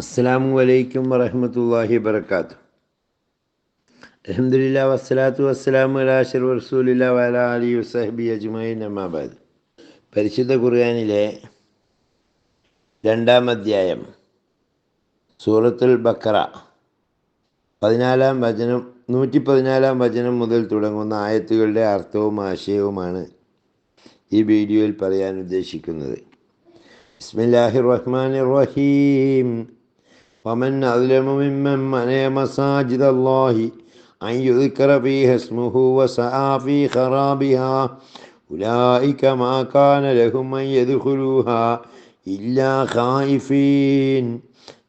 അസ്സാം വലൈക്കും വറഹമത്തല്ലാഹി വബർക്കാത്തു അലഹമില്ല വസ്സലാത്തു വസ്സലാം അലാഷർ റസൂലില്ല വല അലി വസഹബി അജ്മൈൻ അമ്മാബാദ് പരിശുദ്ധ ഖുർആാനിലെ രണ്ടാം അധ്യായം സൂറത്തുൽ ബക്കറ പതിനാലാം വചനം നൂറ്റി പതിനാലാം വചനം മുതൽ തുടങ്ങുന്ന ആയത്തുകളുടെ അർത്ഥവും ആശയവുമാണ് ഈ വീഡിയോയിൽ പറയാൻ ഉദ്ദേശിക്കുന്നത്. ബിസ്മില്ലാഹിർ റഹ്മാൻ റഹീം. ومن أظلم ممن منع مساجد الله أن يذكر فيها اسمه وسعى في خرابها أولئك ما كان لهم أن يدخلوها إلا خائفين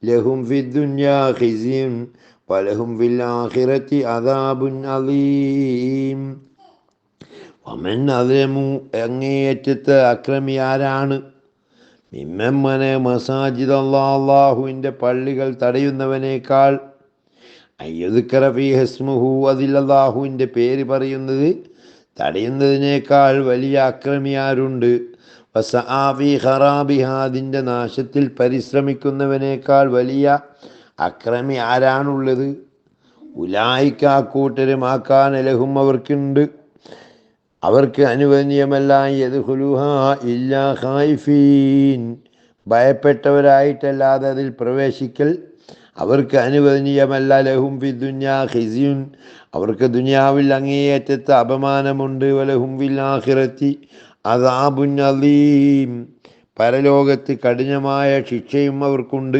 لهم في الدنيا خزي ولهم في الآخرة عذاب عظيم ومن أظلم أن يتت أكرم ياران മിമ്മനെ മസാജിദ് അള്ളാഹുവിന്റെ പള്ളികൾ തടയുന്നവനേക്കാൾ അയ്യതുക്കറഫി ഹസ്മുഹു അതിൽ അള്ളാഹുവിന്റെ പേര് പറയുന്നത് തടയുന്നതിനേക്കാൾ വലിയ അക്രമിയാരുണ്ട്. വസാഫി ഹറാബിഹ നാശത്തിൽ പരിശ്രമിക്കുന്നവനേക്കാൾ വലിയ അക്രമി ആരാണുള്ളത്? ഉലായിക്കാക്കൂട്ടരുമാക്കാൻ അലഹും അവർക്കുണ്ട്. അവർക്ക് അനുവദനീയമല്ല യദ്ഹുലുഹ ഇല്ലാ ഖായിഫീൻ. ഭയപ്പെട്ടവരായിട്ടല്ലാതെ അതിൽ പ്രവേശിക്കൽ അവർക്ക് അനുവദനീയമല്ല. ലഹും ഫി ദുന്യാ ഹിസിയുൻ അവർക്ക് ദുനിയാവിൽ അങ്ങേയറ്റത്ത് അപമാനമുണ്ട്. വലഹും വില്ലാഹിറത്തി അതാബുൻ അലീം പരലോകത്ത് കഠിനമായ ശിക്ഷയും അവർക്കുണ്ട്.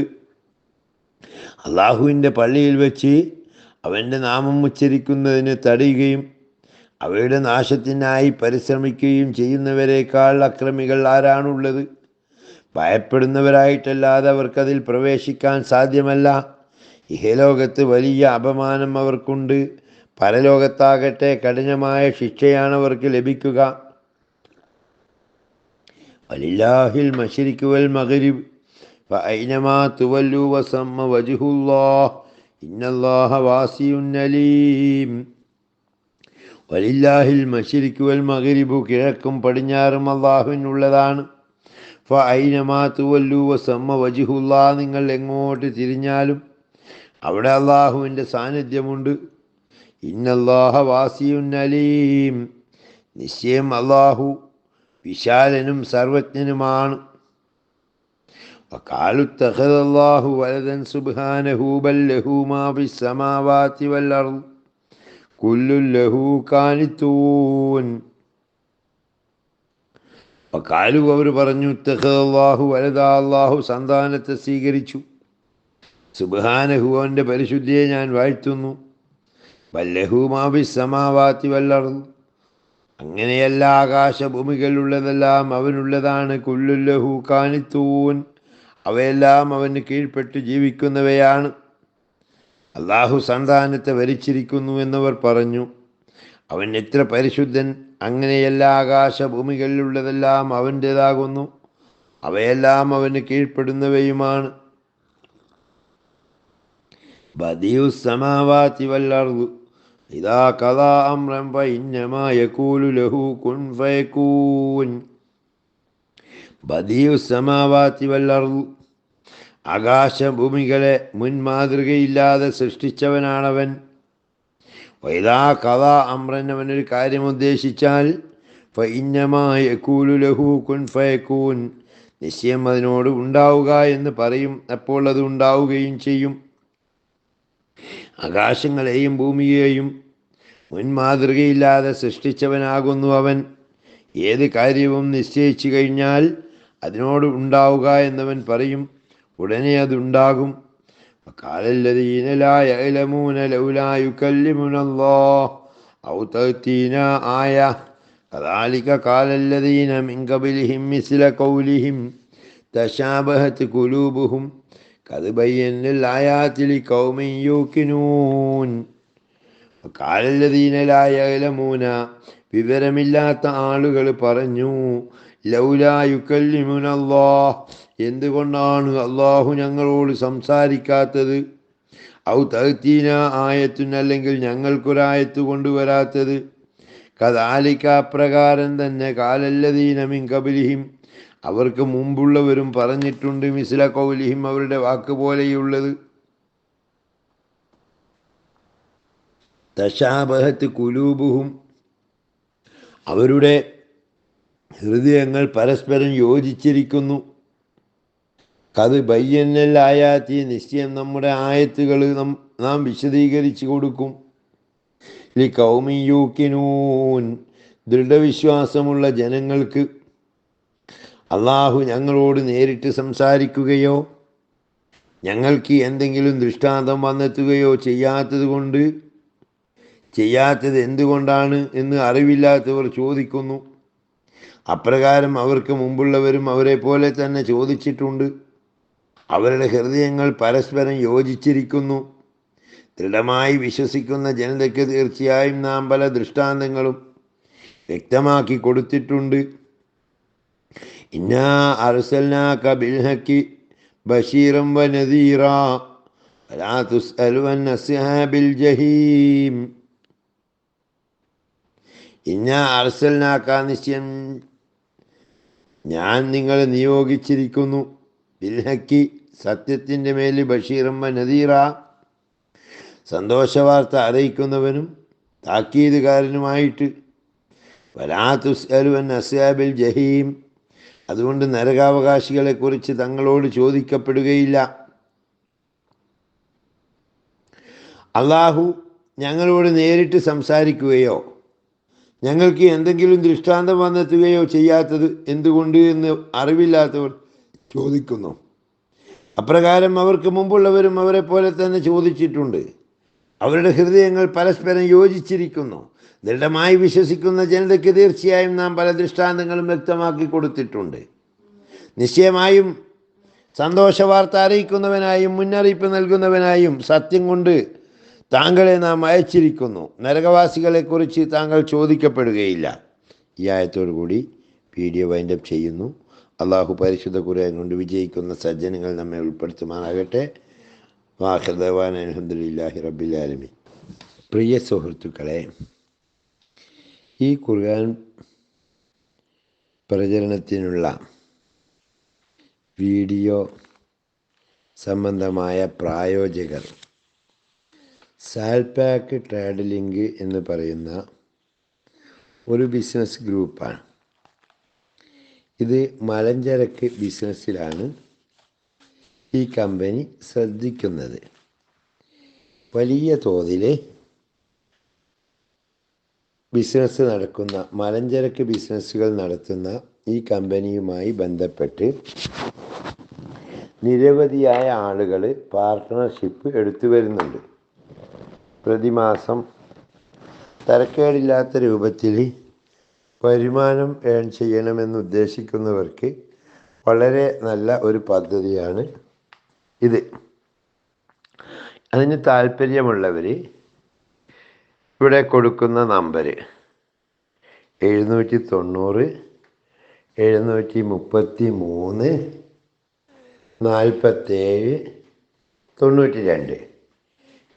അള്ളാഹുവിന്റെ പള്ളിയിൽ വെച്ച് അവന്റെ നാമം ഉച്ചരിക്കുന്നതിന് തടയുകയും അവയുടെ നാശത്തിനായി പരിശ്രമിക്കുകയും ചെയ്യുന്നവരെക്കാൾ അക്രമികൾ ആരാണുള്ളത്? ഭയപ്പെടുന്നവരായിട്ടല്ലാതെ അവർക്കതിൽ പ്രവേശിക്കാൻ സാധ്യമല്ല. ഇഹലോകത്ത് വലിയ അപമാനം അവർക്കുണ്ട്. പരലോകത്താകട്ടെ കഠിനമായ ശിക്ഷയാണ് അവർക്ക് ലഭിക്കുക. വലില്ലാഹിൽ മഷരിക്കുവൽ മകരിബ് വസമ്മ വജുഹുല്ലാഹ്. ഇന്നല്ലാഹ വാസിയുന്നലീം വലില്ലാഹിൽ മഷിരിക്കു വൽ മകരിബു കിഴക്കും പടിഞ്ഞാറും അള്ളാഹുവിനുള്ളതാണ് ഫ ഐനമാ തുവല്ലു വസമ്മ വജിഹുല്ലാ നിങ്ങൾ എങ്ങോട്ട് തിരിഞ്ഞാലും അവിടെ അള്ളാഹുവിൻ്റെ സാന്നിധ്യമുണ്ട് ഇന്നല്ലാഹ വാസിയുൻ അലീം നിശ്ചയം അള്ളാഹു വിശാലനും സർവജ്ഞനുമാണ് وقالوا اتخذ الله ولدا سبحانه بل له ما في السماوات والأرض കാലു അവർ പറഞ്ഞു തെഹ്ലാഹു വലതാ അള്ളാഹു സന്താനത്തെ സ്വീകരിച്ചു. സുബാനഹു അവന്റെ പരിശുദ്ധിയെ ഞാൻ വാഴ്ത്തുന്നു. വല്ലഹു മാബി സമാവാത്തി വല്ലർന്നു അങ്ങനെയല്ല ആകാശഭൂമികളിലുള്ളതെല്ലാം അവനുള്ളതാണ് കുല്ലുല്ലഹു കാനിത്തൂൻ അവയെല്ലാം അവന് കീഴ്പ്പെട്ട് ജീവിക്കുന്നവയാണ്. അള്ളാഹു സന്താനത്തെ വരിച്ചിരിക്കുന്നു എന്നവർ പറഞ്ഞു അവൻ എത്ര പരിശുദ്ധൻ അങ്ങനെയെല്ലാ ആകാശഭൂമികളിലുള്ളതെല്ലാം അവന്റേതാകുന്നു അവയെല്ലാം അവന് കീഴ്പ്പെടുന്നവയുമാണ്. ബദിയു സമാവാതി വല്ലർദു ഇതാ കഥാ അമ്രം ഫഇന്നമാ യഖൂലു ലഹു കുൻ ഫയകൂൻ. ബദിയുസമാവാത്തി വല്ലർദു ആകാശഭൂമികളെ മുൻമാതൃകയില്ലാതെ സൃഷ്ടിച്ചവനാണവൻ. വൈദാ കഥ അമ്രൻ അവനൊരു കാര്യം ഉദ്ദേശിച്ചാൽ ഫൈന്യമായ കൂലു ലഹു കുൻ ഫയക്കൂൻ നിശ്ചയം അതിനോട് ഉണ്ടാവുക എന്ന് പറയും. അപ്പോൾ അത് ഉണ്ടാവുകയും ചെയ്യും. ആകാശങ്ങളെയും ഭൂമിയെയും മുൻമാതൃകയില്ലാതെ സൃഷ്ടിച്ചവനാകുന്നു അവൻ. ഏത് കാര്യവും നിശ്ചയിച്ചു കഴിഞ്ഞാൽ അതിനോട് ഉണ്ടാവുക എന്നവൻ പറയും. ഉടനെ അതുണ്ടാകും وقال الذين لا يعلمون لولا يكلمنا الله أو تأتينا آية كذلك قال الذين من قبلهم مثل قولهم تشابهت قلوبهم قد بينا الآيات لقوم يوقنون وقال الذين لا يعلمون വിവരമില്ലാത്ത ആളുകൾ പറഞ്ഞു ലൗലായുക്കല്ലിമുനല്ലാഹ് എന്തുകൊണ്ടാണ് അള്ളാഹു ഞങ്ങളോട് സംസാരിക്കാത്തത്? ഔ തഹത്തീന ആയത്തുനല്ലെങ്കിൽ ഞങ്ങൾക്കൊരായത്ത് കൊണ്ടുവരാത്തത്? കഥാലിക്ക അപ്രകാരം തന്നെ കാലല്ലതീനമിൻ കബിലിഹിം അവർക്ക് മുമ്പുള്ളവരും പറഞ്ഞിട്ടുണ്ട് മിസില കൗലിഹിം അവരുടെ വാക്ക് പോലെയുള്ളത്. തശാബഹത്ത് കുലൂബുഹും. അവരുടെ ഹൃദയങ്ങൾ പരസ്പരം യോജിച്ചിരിക്കുന്നു. കത് ബയ്യന്നലായാത്തി നിശ്ചയം നമ്മുടെ ആയത്തുകൾ നാം വിശദീകരിച്ചു കൊടുക്കും. ലി കൗമിയൂക്കിനൂൻ ദൃഢവിശ്വാസമുള്ള ജനങ്ങൾക്ക് അള്ളാഹു ഞങ്ങളോട് നേരിട്ട് സംസാരിക്കുകയോ ഞങ്ങൾക്ക് എന്തെങ്കിലും ദൃഷ്ടാന്തം വന്നെത്തുകയോ ചെയ്യാത്തത് കൊണ്ട് ചെയ്യാത്തത് എന്തുകൊണ്ടാണ് എന്ന് അറിവില്ലാത്തവർ ചോദിക്കുന്നു. അപ്രകാരം അവർക്ക് മുമ്പുള്ളവരും അവരെ പോലെ തന്നെ ചോദിച്ചിട്ടുണ്ട്. അവരുടെ ഹൃദയങ്ങൾ പരസ്പരം യോജിച്ചിരിക്കുന്നു. ദൃഢമായി വിശ്വസിക്കുന്ന ജനതയ്ക്ക് തീർച്ചയായും നാം പല ദൃഷ്ടാന്തങ്ങളും വ്യക്തമാക്കി കൊടുത്തിട്ടുണ്ട്. ഇന്നാ അർസൽനാക ബിൽഹക്കി ബഷീറം വ നദീറ ജഹീം. ഇന്നാ അർസൽനാക നിശ്ചയം ഞാൻ നിങ്ങളെ നിയോഗിച്ചിരിക്കുന്നു ബിൽഹക്കി സത്യത്തിന്റെ മേൽ ബഷീറമ്മ നദീറ സന്തോഷവാർത്ത അറിയിക്കുന്നവനും താക്കീതുകാരനുമായിട്ട് വലാത്തുസ് അലുവൻ അസ്യാബിൽ ജഹീം അതുകൊണ്ട് നരകാവകാശികളെക്കുറിച്ച് തങ്ങളോട് ചോദിക്കപ്പെടുകയില്ല. അള്ളാഹു ഞങ്ങളോട് നേരിട്ട് സംസാരിക്കുകയോ ഞങ്ങൾക്ക് എന്തെങ്കിലും ദൃഷ്ടാന്തം വന്നെത്തുകയോ ചെയ്യാത്തത് എന്തുകൊണ്ട് എന്ന് അറിവില്ലാത്തവർ ചോദിക്കുന്നു. അപ്രകാരം അവർക്ക് മുമ്പുള്ളവരും അവരെ പോലെ തന്നെ ചോദിച്ചിട്ടുണ്ട്. അവരുടെ ഹൃദയങ്ങൾ പരസ്പരം യോജിച്ചിരിക്കുന്നു. ദൃഢമായി വിശ്വസിക്കുന്ന ജനതയ്ക്ക് തീർച്ചയായും നാം പല ദൃഷ്ടാന്തങ്ങളും വ്യക്തമാക്കി കൊടുത്തിട്ടുണ്ട്. നിശ്ചയമായും സന്തോഷവാർത്ത അറിയിക്കുന്നവനായും മുന്നറിയിപ്പ് നൽകുന്നവനായും സത്യം കൊണ്ട് താങ്കളെ നാം അയച്ചിരിക്കുന്നു. നരകവാസികളെക്കുറിച്ച് താങ്കൾ ചോദിക്കപ്പെടുകയില്ല. ഈ ആയത്തോടു കൂടി വീഡിയോ വൈൻഡപ്പ് ചെയ്യുന്നു. അള്ളാഹു പരിശുദ്ധ കുറയാൻ കൊണ്ട് വിജയിക്കുന്ന സജ്ജനങ്ങൾ നമ്മെ ഉൾപ്പെടുത്തുമാറാകട്ടെ. വാഹൃദവാൻ അലഹദില്ലാഹി റബ്ബിലാലമി പ്രിയ സുഹൃത്തുക്കളെ ഈ ഖുർആൻ പ്രചരണത്തിനുള്ള വീഡിയോ സംബന്ധമായ പ്രായോജകർ സാൽപാക്ക് ട്രേഡ് ലിങ്ക് എന്ന് പറയുന്ന ഒരു ബിസിനസ് ഗ്രൂപ്പാണ്. ഇത് മലഞ്ചരക്ക് ബിസിനസ്സിലാണ് ഈ കമ്പനി ശ്രദ്ധിക്കുന്നത്. വലിയ തോതിൽ ബിസിനസ് നടക്കുന്ന മലഞ്ചരക്ക് ബിസിനസ്സുകൾ നടത്തുന്ന ഈ കമ്പനിയുമായി ബന്ധപ്പെട്ട് നിരവധിയായ ആളുകൾ പാർട്ട്ണർഷിപ്പ് എടുത്തു വരുന്നുണ്ട്. പ്രതിമാസം തരക്കേടില്ലാത്ത രൂപത്തിൽ വരുമാനം ഏൺ ചെയ്യണമെന്ന് ഉദ്ദേശിക്കുന്നവർക്ക് വളരെ നല്ല ഒരു പദ്ധതിയാണ് ഇത്. അതിന് താല്പര്യമുള്ളവർ ഇവിടെ കൊടുക്കുന്ന നമ്പർ എഴുന്നൂറ്റി തൊണ്ണൂറ് എഴുന്നൂറ്റി മുപ്പത്തി മൂന്ന് നാൽപ്പത്തേഴ് തൊണ്ണൂറ്റി രണ്ട്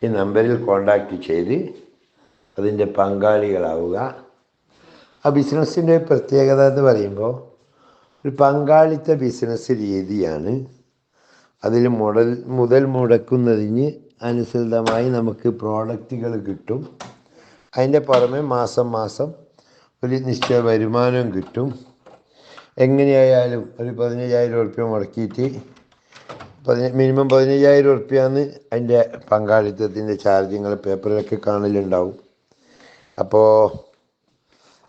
ഈ നമ്പറിൽ കോണ്ടാക്റ്റ് ചെയ്ത് അതിന്റെ പങ്കാളികളാവുക. ആ ബിസിനസ്സിന്റെ പ്രത്യേകത എന്ന് പറയുമ്പോൾ ഒരു പങ്കാളിത്ത ബിസിനസ് രീതിയാണ് അതിൽ മുടൽ മുതൽ മുടക്കുന്നതിന് അനുസൃതമായി നമുക്ക് പ്രോഡക്റ്റുകൾ കിട്ടും. അതിന്റെ പുറമെ മാസം മാസം ഒരു നിശ്ചയ വരുമാനം കിട്ടും. എങ്ങനെയായാലും ഒരു പതിനയ്യായിരം ഉറുപ്പ്യ മുടക്കിയിട്ട് പതിന മിനിമം പതിനയ്യായിരം ഉറുപ്പ്യാന്ന് അതിന്റെ പങ്കാളിത്തത്തിന്റെ ചാർജിങ്ങൾ പേപ്പറിലൊക്കെ കാണലുണ്ടാവും. അപ്പോൾ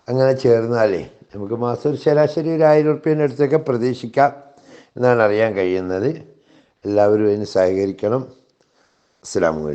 അങ്ങനെ ചേർന്നാലേ നമുക്ക് മാസം ഒരു ശരാശരി ഒരു ആയിരം ഉറുപ്പ്യന്റെ അടുത്തൊക്കെ പ്രതീക്ഷിക്കാം എന്നാണ് അറിയാൻ കഴിയുന്നത്. എല്ലാവരും അതിന് സഹകരിക്കണം. അസ്സാം